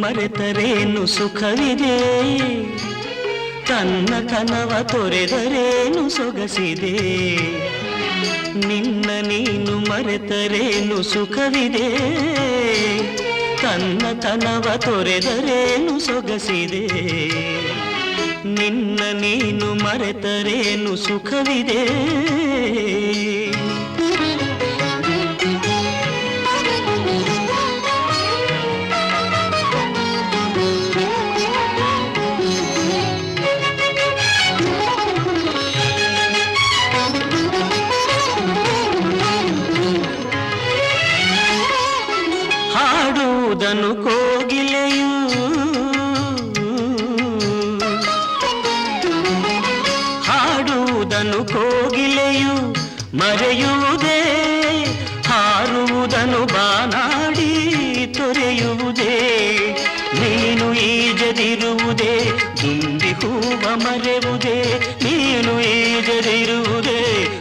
ಮರೆತರೇನು ಸುಖವಿದೆ? ತನ್ನ ಕನವ ತೊರೆದರೇನು ಸೊಗಸಿದೆ? ನಿನ್ನ ನೀನು ಮರೆತರೇನು ಸುಖವಿದೆ? ತನ್ನ ತನವ ತೊರೆದರೇನು ಸೊಗಸಿದೆ? ನಿನ್ನ ನೀನು ಮರೆತರೇನು ಸುಖವಿದೆ? ಹಾಡುವುದನ್ನು ಕೋಗಿಲೆಯು. ಹಾಡುವುದನ್ನು ಕೋಗಿಲೆಯು, ಮರೆಯುವುದೇ ಹಾರುವುದನ್ನು ಬಾನಾಡಿ, ತೊರೆಯುವುದೇ. ನೀನು ಈಜದಿರುವುದೇ ದುಂಬಿ ಹೂವ ಮರೆವುದೇ. ನೀನು ಈಜದಿರುವುದೇ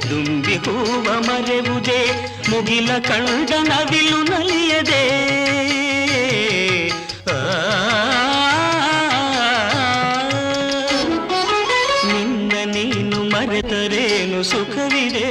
ದುಂಬಿ ಹೂವ ಮರೆವುದೇ. ಮುಗಿಲ ಕಂಡ ನವಿಲು ನಲಿಯದೆ ಸುಖವಿದೆ